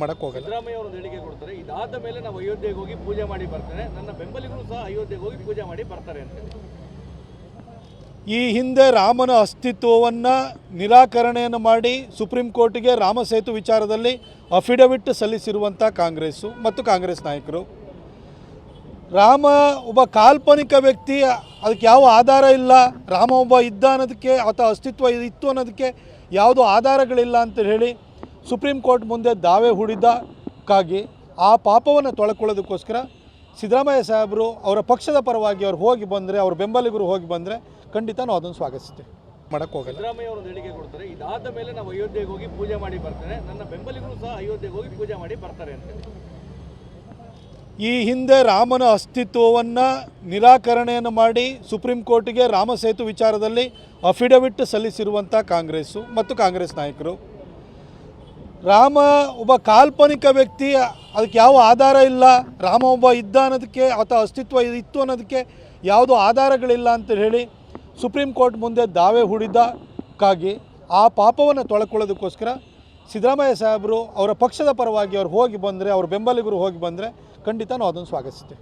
ಮಾಡಕ್ ಹೋಗಲ್ಲ. ಸಿದ್ದರಾಮಯ್ಯ ಅವರು ಹೇಳಿಕೆ ಕೊಡ್ತಾರೆ. ಇದಾದ ಮೇಲೆ ನಾವು ಅಯೋಧ್ಯೆಗೆ ಹೋಗಿ ಪೂಜೆ ಮಾಡಿ ಬರ್ತೇನೆ ನನ್ನ ಬೆಂಬಲಿಗರು ಸಹ ಅಯೋಧ್ಯೆಗೆ ಹೋಗಿ ಪೂಜೆ ಮಾಡಿ ಬರ್ತಾರೆ ಅಂತ ಈ ಹಿಂದೆ ರಾಮನ ಅಸ್ತಿತ್ವವನ್ನು ನಿರಾಕರಣೆಯನ್ನು ಮಾಡಿ ಸುಪ್ರೀಂ ಕೋರ್ಟಿಗೆ ರಾಮ ಸೇತು ವಿಚಾರದಲ್ಲಿ ಅಫಿಡವಿಟ್ ಸಲ್ಲಿಸಿರುವಂಥ ಕಾಂಗ್ರೆಸ್ಸು ಮತ್ತು ಕಾಂಗ್ರೆಸ್ ನಾಯಕರು. ರಾಮ ಒಬ್ಬ ಕಾಲ್ಪನಿಕ ವ್ಯಕ್ತಿ ಅದಕ್ಕೆ ಯಾವ ಆಧಾರ ಇಲ್ಲ ರಾಮ ಒಬ್ಬ ಇದ್ದ ಅನ್ನೋದಕ್ಕೆ ಅಥವಾ ಅಸ್ತಿತ್ವ ಇತ್ತು ಅನ್ನೋದಕ್ಕೆ ಯಾವುದೋ ಆಧಾರಗಳಿಲ್ಲ ಅಂತ ಹೇಳಿ ಸುಪ್ರೀಂ ಕೋರ್ಟ್ ಮುಂದೆ ದಾವೆ ಹೂಡಿದ್ದಕ್ಕಾಗಿ ಆ ಪಾಪವನ್ನು ತೊಳಕೊಳ್ಳೋದಕ್ಕೋಸ್ಕರ ಸಿದ್ದರಾಮಯ್ಯ ಸಾಹೇಬರು ಅವರ ಪಕ್ಷದ ಪರವಾಗಿ ಅವ್ರು ಹೋಗಿ ಬಂದರೆ ಅವ್ರ ಬೆಂಬಲಿಗರು ಹೋಗಿ ಬಂದರೆ ಖಂಡಿತ ನಾವು ಅದನ್ನು ಸ್ವಾಗತಿಸ್ತೇವೆ ಮಾಡಕ್ಕೆ ಹೋಗಲ್ಲ. ಸಿದ್ದರಾಮಯ್ಯ ಅವರು ಹೇಳಿಕೆ ಕೊಡ್ತಾರೆ. ಇದಾದ ಮೇಲೆ ನಾವು ಅಯೋಧ್ಯೆಗೆ ಹೋಗಿ ಪೂಜೆ ಮಾಡಿ ಬರ್ತಾರೆ ನನ್ನ ಬೆಂಬಲಿಗರು ಸಹ ಅಯೋಧ್ಯೆಗೆ ಹೋಗಿ ಪೂಜೆ ಮಾಡಿ ಬರ್ತಾರೆ ಅಂತ ಈ ಹಿಂದೆ ರಾಮನ ಅಸ್ತಿತ್ವವನ್ನು ನಿರಾಕರಣೆಯನ್ನು ಮಾಡಿ ಸುಪ್ರೀಂ ಕೋರ್ಟಿಗೆ ರಾಮ ಸೇತು ವಿಚಾರದಲ್ಲಿ ಅಫಿಡವಿಟ್ ಸಲ್ಲಿಸಿರುವಂಥ ಕಾಂಗ್ರೆಸ್ಸು ಮತ್ತು ಕಾಂಗ್ರೆಸ್ ನಾಯಕರು ರಾಮ ಒಬ್ಬ ಕಾಲ್ಪನಿಕ ವ್ಯಕ್ತಿ, ಅದಕ್ಕೆ ಯಾವ ಆಧಾರ ಇಲ್ಲ, ರಾಮ ಒಬ್ಬ ಇದ್ದ ಅನ್ನೋದಕ್ಕೆ ಅಥವಾ ಅಸ್ತಿತ್ವ ಇತ್ತು ಅನ್ನೋದಕ್ಕೆ ಯಾವುದೂ ಆಧಾರಗಳಿಲ್ಲ ಅಂತ ಹೇಳಿ ಸುಪ್ರೀಂ ಕೋರ್ಟ್ ಮುಂದೆ ದಾವೆ ಹೂಡಿದ್ದಕ್ಕಾಗಿ ಆ ಪಾಪವನ್ನು ತೊಳ್ಕೊಳ್ಳೋದಕ್ಕೋಸ್ಕರ ಸಿದ್ದರಾಮಯ್ಯ ಸಾಹೇಬರು ಅವರ ಪಕ್ಷದ ಪರವಾಗಿ ಅವ್ರು ಹೋಗಿ ಬಂದರೆ, ಅವ್ರ ಬೆಂಬಲಿಗರು ಹೋಗಿ ಬಂದರೆ ಖಂಡಿತ ನಾವು ಅದನ್ನು ಸ್ವಾಗತಿಸ್ತೀವಿ